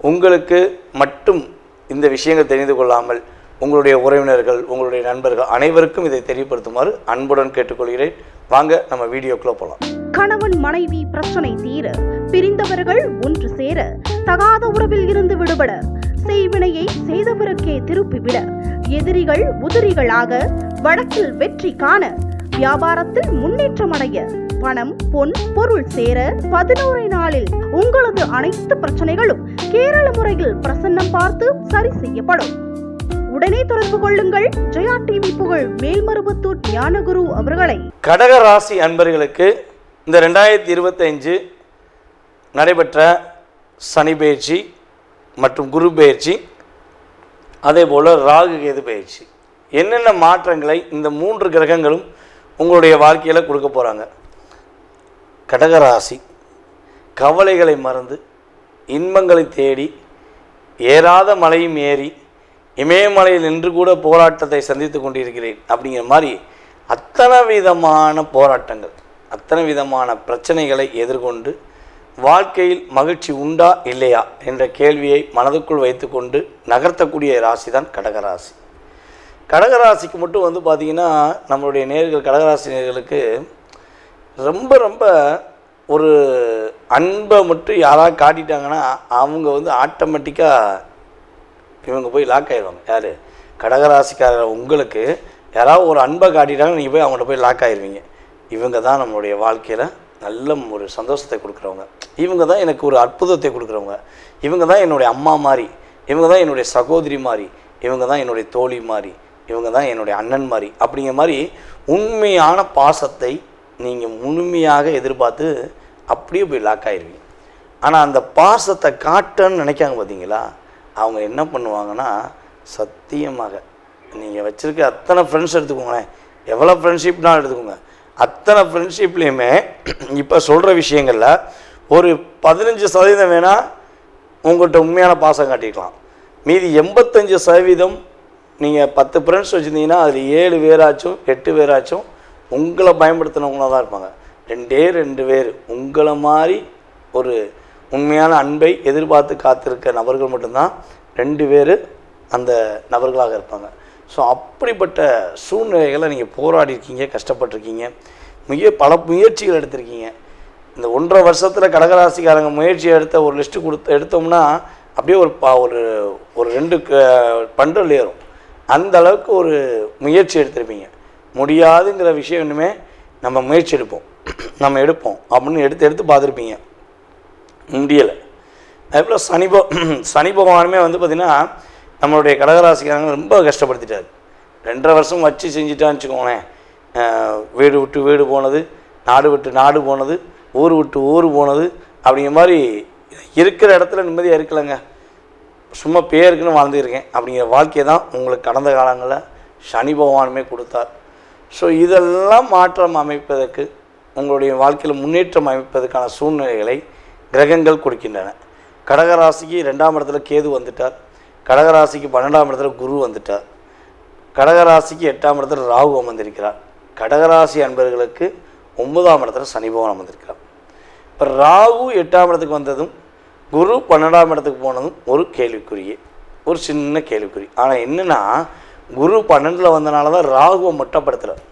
உங்களுக்கு மட்டும் இந்த விஷயங்கள் தெரிந்து கொள்ளாமல் உங்களுடைய உறவினர்கள் உங்களுடைய நண்பர்கள் அனைவருக்கும் இதை தெரியப்படுத்துமாறு அன்புடன் கேட்டுக்கொள்கிறேன். வாங்க நம்ம வீடியோக்குள்ளே போகலாம் கணவன் மனைவி பிரச்சனை தீர பிரிந்தவர்கள் ஒன்று சேர தகாத உறவில் இருந்து விடுபட செய்வினையை செய்தவருக்கே திருப்பிவிட எதிரிகள் உதிரிகளாக வழக்கில் வெற்றி காண வியாபாரத்தில் முன்னேற்றம் அடைய பணம் பொன் பொருள் சேர பதினோரு நாளில் உங்களது அனைத்து பிரச்சனைகளும் கேரள முறையில் பிரசன்னம் பார்த்து சரி செய்யப்படும். உடனே தொடர்பு கொள்ளுங்கள். ஜெயா டிவி புகழ் மேல்மருவத்தூர் ஞானகுரு அவர்களை. கடக ராசி அன்பர்களுக்கு இந்த ரெண்டாயிரத்தி இருபத்தஞ்சு நடைபெற்ற சனி பயிற்சி மற்றும் குரு பயிற்சி அதே போல் ராகு கேது பயிற்சி. என்னென்ன மாற்றங்களை இந்த மூன்று கிரகங்களும் உங்களுடைய வாழ்க்கையில் கொடுக்க போகிறாங்க கடகராசி கவலைகளை மறந்து இன்பங்களை தேடி ஏறாத மலையும் ஏறி இமயமலையில் நின்று கூட போராட்டத்தை சந்தித்து கொண்டிருக்கிறேன் அப்படிங்கிற மாதிரி அத்தனை விதமான போராட்டங்கள் அத்தனை விதமான பிரச்சனைகளை எதிர்கொண்டு வாழ்க்கையில் மகிழ்ச்சி உண்டா இல்லையா என்ற கேள்வியை மனதுக்குள் வைத்துக்கொண்டு நகர்த்தக்கூடிய ராசி தான் கடகராசி. கடகராசிக்கு மட்டும் வந்து பார்த்திங்கன்னா நம்மளுடைய நேர்கள் கடகராசி நேர்களுக்கு ரொம்ப ரொம்ப ஒரு அன்பை மட்டும் யாராவது காட்டிட்டாங்கன்னா அவங்க வந்து ஆட்டோமேட்டிக்காக இவங்க போய் லாக் ஆயிடுவாங்க. யார்? கடகராசிக்காரர் உங்களுக்கு யாராவது ஒரு அன்பை காட்டிட்டாங்கன்னா நீங்கள் போய் அவங்கள்ட்ட போய் லாக் ஆயிடுவீங்க இவங்க தான் நம்மளுடைய வாழ்க்கையில் நல்ல ஒரு சந்தோஷத்தை கொடுக்குறவங்க. இவங்க தான் எனக்கு ஒரு அற்புதத்தை கொடுக்குறவங்க. இவங்க தான் என்னுடைய அம்மா மாதிரி இவங்க தான் என்னுடைய சகோதரி மாதிரி இவங்க தான் என்னுடைய தோழி மாதிரி இவங்க தான் என்னுடைய அண்ணன் மாதிரி அப்படிங்கிற மாதிரி உண்மையான பாசத்தை நீங்கள் முழுமையாக எதிர்பார்த்து அப்படியே போய் லாக் ஆயிடுவீங்க ஆனால் அந்த பாசத்தை காட்டன்னு நினைக்காங்க பார்த்தீங்களா? அவங்க என்ன பண்ணுவாங்கன்னா சத்தியமாக நீங்கள் வச்சுருக்க அத்தனை ஃப்ரெண்ட்ஸ் எடுத்துக்கோங்களேன். எவ்வளோ ஃப்ரெண்ட்ஷிப்னாலும் எடுத்துக்கோங்க. அத்தனை ஃப்ரெண்ட்ஷிப்லேயுமே இப்போ சொல்கிற விஷயங்களில் ஒரு பதினஞ்சு சதவீதம் வேணால் உங்கள்கிட்ட உண்மையான பாசம் காட்டிக்கலாம் மீதி எண்பத்தஞ்சு சதவீதம் நீங்கள் பத்து ஃப்ரெண்ட்ஸ் வச்சுருந்தீங்கன்னா அதில் ஏழு பேராச்சும் எட்டு பேராச்சும் உங்களை பயன்படுத்தினவங்களாக தான் இருப்பாங்க. ரெண்டே ரெண்டு பேர். உங்களை மாதிரி ஒரு உண்மையான அன்பை எதிர்பார்த்து காத்திருக்க நபர்கள் மட்டும்தான் ரெண்டு பேர் அந்த நபர்களாக இருப்பாங்க. ஸோ அப்படிப்பட்ட சூழ்நிலைகளை நீங்கள் போராடி இருக்கீங்க கஷ்டப்பட்டிருக்கீங்க. மிக பல முயற்சிகள் எடுத்திருக்கீங்க. இந்த ஒன்றரை வருஷத்தில் கடகராசிக்காரங்க முயற்சி எடுத்த ஒரு லிஸ்ட்டு கொடுத்து எடுத்தோம்னா அப்படியே ஒரு பா ஒரு ஒரு ரெண்டு பண்டல் ஏறும். அந்த அளவுக்கு ஒரு முயற்சி எடுத்திருப்பீங்க. முடியாதுங்கிற விஷயம் இன்னுமே நம்ம முயற்சி எடுப்போம். நம்ம எடுப்போம். அப்படின்னு எடுத்து எடுத்து பார்த்துருப்பீங்க. முடியலை. அதே போல் சனி ப சனி பகவானுமே வந்து பார்த்திங்கன்னா நம்மளுடைய கடகராசிக்காரங்க ரொம்ப கஷ்டப்படுத்திட்டார். ரெண்டரை வருஷம் வச்சு செஞ்சுட்டான்னு வச்சுக்கோங்களேன். வீடு விட்டு வீடு போனது நாடு விட்டு நாடு போனது ஊர் விட்டு ஊர் போனது அப்படிங்கிற மாதிரி இருக்கிற இடத்துல நிம்மதியாக இருக்கலைங்க. சும்மா பேருக்குன்னு வாழ்ந்துருக்கேன். அப்படிங்கிற வாழ்க்கையை தான் உங்களுக்கு கடந்த காலங்களில் சனி பகவானுமே கொடுத்தார். ஸோ இதெல்லாம் மாற்றம் அமைப்பதற்கு உங்களுடைய வாழ்க்கையில் முன்னேற்றம் அமைப்பதற்கான சூழ்நிலைகளை கிரகங்கள் கொடுக்கின்றன. கடகராசிக்கு ரெண்டாம் இடத்துல கேது வந்துட்டார். கடகராசிக்கு பன்னெண்டாம் இடத்துல குரு வந்துட்டார். கடகராசிக்கு எட்டாம் இடத்துல ராகு அமர்ந்திருக்கிறார். கடகராசி அன்பர்களுக்கு ஒன்பதாம் இடத்துல சனி பகவான் அமர்ந்திருக்கிறார். இப்போ ராகு எட்டாம் இடத்துக்கு வந்ததும் குரு பன்னெண்டாம் இடத்துக்கு போனதும் ஒரு கேள்விக்குறியே. ஒரு சின்ன கேள்விக்குறி. ஆனால் என்னென்னா குரு பன்னெண்டில் வந்தனால தான் ராகுவை மட்டப்படுத்துகிறார்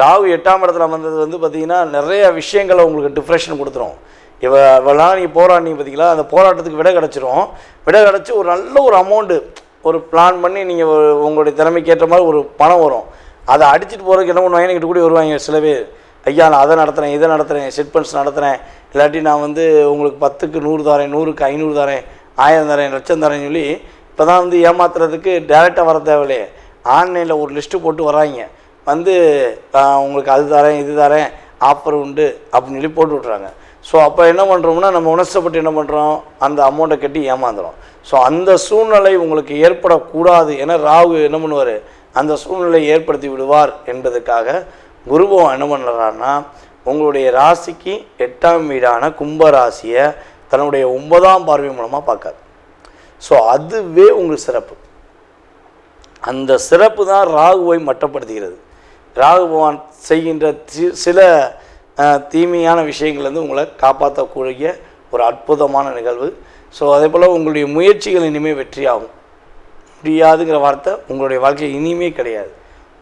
ராகு எட்டாம் இடத்துல வந்தது வந்து பார்த்திங்கன்னா நிறைய விஷயங்களை உங்களுக்கு டிப்ரெஷன் கொடுத்துரும். இவ இவெல்லாம் நீங்கள் போராடினீங்க பார்த்தீங்களா அந்த போராட்டத்துக்கு விடை கிடச்சிரும். விடை கிடச்சி ஒரு நல்ல ஒரு அமௌண்ட்டு ஒரு பிளான் பண்ணி நீங்கள் உங்களுடைய திறமைக்கு ஏற்ற மாதிரி ஒரு பணம் வரும். அதை அடிச்சுட்டு போகிறதுக்கு என்ன பண்ணுவாங்க? என்கிட்ட கூட வருவாங்க சில பேர். ஐயா நான் அதை நடத்துகிறேன் இதை நடத்துகிறேன் சிட்பன்ஸ் நடத்துகிறேன் இல்லாட்டி நான் வந்து உங்களுக்கு பத்துக்கு நூறு தரேன் நூறுக்கு ஐநூறு தரேன் ஆயிரம் தரேன் லட்சம் தரேன்னு சொல்லி இப்போ தான் வந்து ஏமாத்துறதுக்கு டேரெக்டாக வர தேவையில்லையே. ஆன்லைனில் ஒரு லிஸ்ட்டு போட்டு வராங்க வந்து உங்களுக்கு அது தரேன் இது தரேன் ஆஃபர் உண்டு அப்படின்னு சொல்லி போட்டு விட்றாங்க ஸோ அப்போ என்ன பண்ணுறோம்னா நம்ம உணர்ச்சப்பட்டு என்ன பண்ணுறோம் அந்த அமௌண்ட்டை கட்டி ஏமாந்துடும் ஸோ அந்த சூழ்நிலை உங்களுக்கு ஏற்படக்கூடாது. ஏன்னா ராகு என்ன பண்ணுவார்? அந்த சூழ்நிலையை ஏற்படுத்தி விடுவார் என்பதற்காக குருபவன் என்ன பண்ணுறாருன்னா உங்களுடைய ராசிக்கு எட்டாம் வீடான கும்ப ராசியை தன்னுடைய ஒன்பதாம் பார்வை மூலமாக பார்க்காது ஸோ அதுவே உங்களுக்கு சிறப்பு. அந்த சிறப்பு தான் ராகுவை மட்டப்படுத்துகிறது. ராகு பகவான் செய்கின்ற சில தீமையான விஷயங்கள்லேருந்து உங்களை காப்பாற்றக்கூடிய ஒரு அற்புதமான நிகழ்வு. ஸோ அதே போல் உங்களுடைய முயற்சிகள் இனிமேல் வெற்றியாகும். முடியாதுங்கிற வார்த்தை உங்களுடைய வாழ்க்கையில் இனிமே கிடையாது.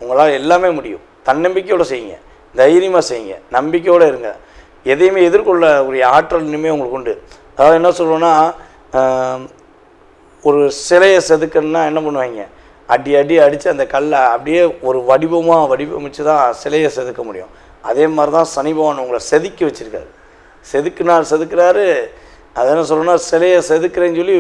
உங்களால் எல்லாமே முடியும். தன்னம்பிக்கையோடு செய்யுங்க. தைரியமாக செய்யுங்க. நம்பிக்கையோடு இருங்க. எதையுமே எதிர்கொள்ளக்கூடிய ஆற்றல் இனிமேல் உங்களுக்கு உண்டு. அதாவது என்ன சொல்லுவோன்னா ஒரு சிலையை செதுக்கணுன்னா என்ன பண்ணுவாங்க? அடி அடி அடித்து அந்த கல்லை அப்படியே ஒரு வடிவமாக வடிவமைச்சு தான் சிலையை செதுக்க முடியும். அதே மாதிரி தான் சனி பகவான் உங்களை செதுக்கி வச்சுருக்காரு. செதுக்குனார் செதுக்கிறாரு. அதை என்ன சொல்லணும்னா சிலையை செதுக்குறேன்னு சொல்லி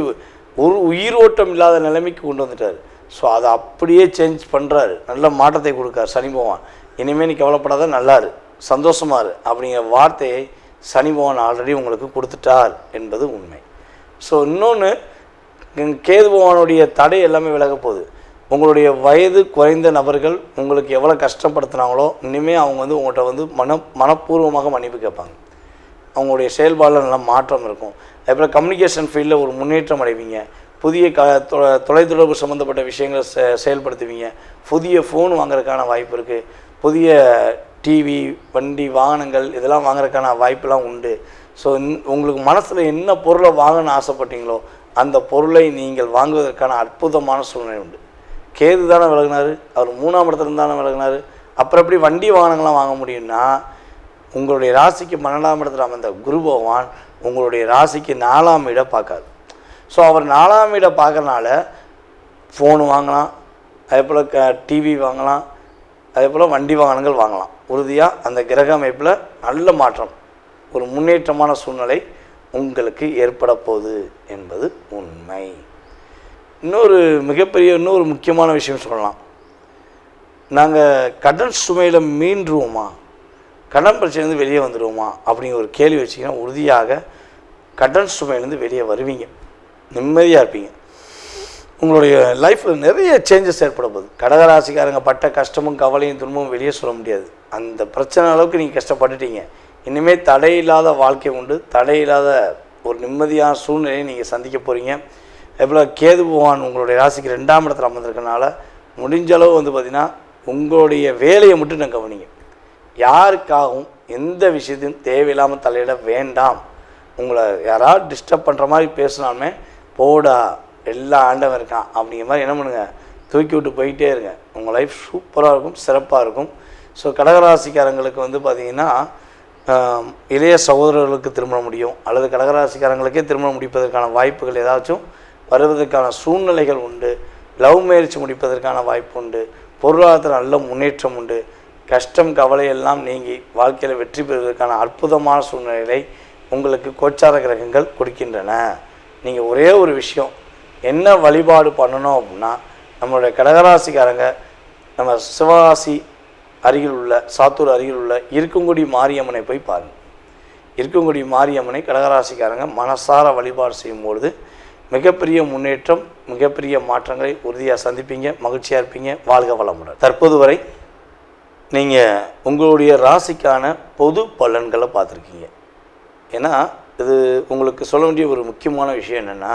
ஒரு உயிரோட்டம் இல்லாத நிலைமைக்கு கொண்டு வந்துட்டார். ஸோ அதை அப்படியே சேஞ்ச் பண்ணுறாரு நல்ல மாற்றத்தை கொடுக்கார் சனி பகவான். இனிமேல் நீ கவலைப்படாத நல்லாரு. சந்தோஷமாரு அப்படிங்கிற வார்த்தையை சனி பகவான் ஆல்ரெடி உங்களுக்கு கொடுத்துட்டார் என்பது உண்மை. ஸோ இன்னொன்று கேது பகவானுடைய தடை எல்லாமே விலக போகுது. உங்களுடைய வயது குறைந்த நபர்கள் உங்களுக்கு எவ்வளோ கஷ்டப்படுத்துனாங்களோ இனிமேல் அவங்க வந்து உங்கள்கிட்ட வந்து மன மனப்பூர்வமாக மன்னிப்பு கேட்பாங்க. அவங்களுடைய செயல்பாடில் நல்ல மாற்றம் இருக்கும். அதேபோல் கம்யூனிகேஷன் ஃபீல்டில் ஒரு முன்னேற்றம் அடைவீங்க. புதிய க தொலைத்தொடர்பு சம்மந்தப்பட்ட விஷயங்களை செ செயல்படுத்துவீங்க. புதிய ஃபோன் வாங்குறதுக்கான வாய்ப்பு இருக்குது புதிய டிவி வண்டி வாகனங்கள் இதெல்லாம் வாங்குறதுக்கான வாய்ப்பெல்லாம் உண்டு. ஸோ உங்களுக்கு மனசில் என்ன பொருளை வாங்கணும்னு ஆசைப்பட்டீங்களோ அந்த பொருளை நீங்கள் வாங்குவதற்கான அற்புதமான சூழ்நிலை உண்டு. கேது தானே விலகினார் அவர் மூணாம் இடத்துல தானே விலகினார் அப்புறம் எப்படி வண்டி வாகனங்கள்லாம் வாங்க முடியும்னா உங்களுடைய ராசிக்கு பன்னெண்டாம் இடத்துல அமைந்த குரு பகவான் உங்களுடைய ராசிக்கு நாலாம் இடம் பார்க்காது. ஸோ அவர் நாலாம் இடம் பார்க்கறனால ஃபோன் வாங்கலாம் அதே போல் க டிவி வாங்கலாம் அதே போல் வண்டி வாகனங்கள் வாங்கலாம். உறுதியாக அந்த கிரக அமைப்பில் நல்ல மாற்றம் ஒரு முன்னேற்றமான சூழ்நிலை உங்களுக்கு ஏற்பட போகுது என்பது உண்மை. இன்னொரு மிகப்பெரிய இன்னொரு முக்கியமான விஷயம் சொல்லலாம். நாங்கள் கடன் சுமையில் மீண்டுருவோமா? கடன் பிரச்சனைலேருந்து வெளியே வந்துடுவோமா அப்படிங்கிற ஒரு கேள்வி வச்சிங்கன்னா உறுதியாக கடன் சுமையிலேருந்து வெளியே வருவீங்க. நிம்மதியாக இருப்பீங்க. உங்களுடைய லைஃப்பில் நிறைய சேஞ்சஸ் ஏற்பட போகுது. கடகராசிக்காரங்க பட்ட கஷ்டமும் கவலையும் துன்பமும் வெளியே சொல்ல முடியாது. அந்த பிரச்சனை அளவுக்கு நீங்கள் கஷ்டப்பட்டுட்டீங்க. இனிமேல் தடையில்லாத வாழ்க்கை உண்டு. தடையில்லாத ஒரு நிம்மதியான சூழ்நிலையை நீங்கள் சந்திக்க போகிறீங்க எவ்வளோ கேது பகவான் உங்களுடைய ராசிக்கு ரெண்டாம் இடத்துல அமர்ந்திருக்கனால முடிஞ்ச அளவு வந்து பார்த்திங்கன்னா உங்களுடைய வேலையை மட்டும் நான் கவனிங்க. யாருக்காகவும் எந்த விஷயத்தையும் தேவையில்லாமல் தலையிட வேண்டாம். உங்களை யாராவது டிஸ்டர்ப் பண்ணுற மாதிரி பேசினாலுமே போடா எல்லா ஆண்டவன் இருக்கான் அப்படிங்கிற மாதிரி என்ன பண்ணுங்கள் தூக்கி விட்டு போயிட்டே இருங்க. உங்கள் லைஃப் சூப்பராக இருக்கும் சிறப்பாக இருக்கும். ஸோ கடகராசிக்காரங்களுக்கு வந்து பார்த்திங்கன்னா இளைய சகோதரர்களுக்கு திருமணம் முடியும் அல்லது கடகராசிக்காரங்களுக்கே திருமணம் முடிப்பதற்கான வாய்ப்புகள் ஏதாச்சும் வருவதற்கான சூழ்நிலைகள் உண்டு லவ் மேரேஜ் முடிப்பதற்கான வாய்ப்பு உண்டு பொருளாதாரத்தில் நல்ல முன்னேற்றம் உண்டு கஷ்டம் கவலை எல்லாம் நீங்கி வாழ்க்கையில் வெற்றி பெறுவதற்கான அற்புதமான சூழ்நிலைகளை உங்களுக்கு கோச்சார கிரகங்கள் கொடுக்கின்றன. நீங்கள் ஒரே ஒரு விஷயம் என்ன வழிபாடு பண்ணணும் அப்படின்னா நம்மளுடைய கடகராசிக்காரங்க நம்ம சிவராசி அருகில் உள்ள சாத்தூர் அருகில் உள்ள இருக்குங்குடி மாரியம்மனை போய் பாருங்கள் இருக்குங்குடி மாரியம்மனை கடகராசிக்காரங்க மனசார வழிபாடு செய்யும் பொழுது மிகப்பெரிய முன்னேற்றம் மிகப்பெரிய மாற்றங்களை உறுதியாக சந்திப்பீங்க மகிழ்ச்சியாக இருப்பீங்க வாழ்க வளமுடன். தற்போது வரை நீங்கள் உங்களுடைய ராசிக்கான பொது பலன்களை பார்த்துருக்கீங்க. ஏன்னா இது உங்களுக்கு சொல்ல வேண்டிய ஒரு முக்கியமான விஷயம் என்னென்னா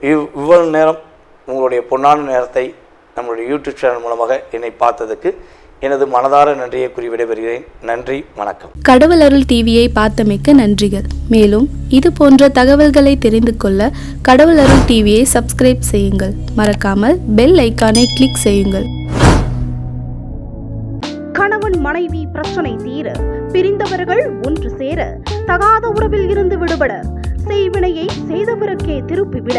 இவ் இவ்வளவு நேரம் உங்களுடைய பொன்னான நேரத்தை நம்மளுடைய யூடியூப் சேனல் மூலமாக என்னை பார்த்ததுக்கு எனது மனதார நன்றியை கூறி விடைபெறுகிறேன். நன்றி வணக்கம். கடவுள் அருள் டிவியை பார்த்தமைக்க நன்றிகள். மேலும் இது போன்ற தகவல்களை தெரிந்து கொள்ள கடவுள் அருள் டிவியை சப்ஸ்கிரைப் செய்யுங்கள். மறக்காமல் பெல் ஐக்கானை கிளிக் செய்யுங்கள். கணவன் மனைவி பிரச்சனை தீர பிரிந்தவர்கள் ஒன்று சேர தகாத உறவில் இருந்து விடுபட செய்வினையை செய்தவருக்கே திருப்பிவிட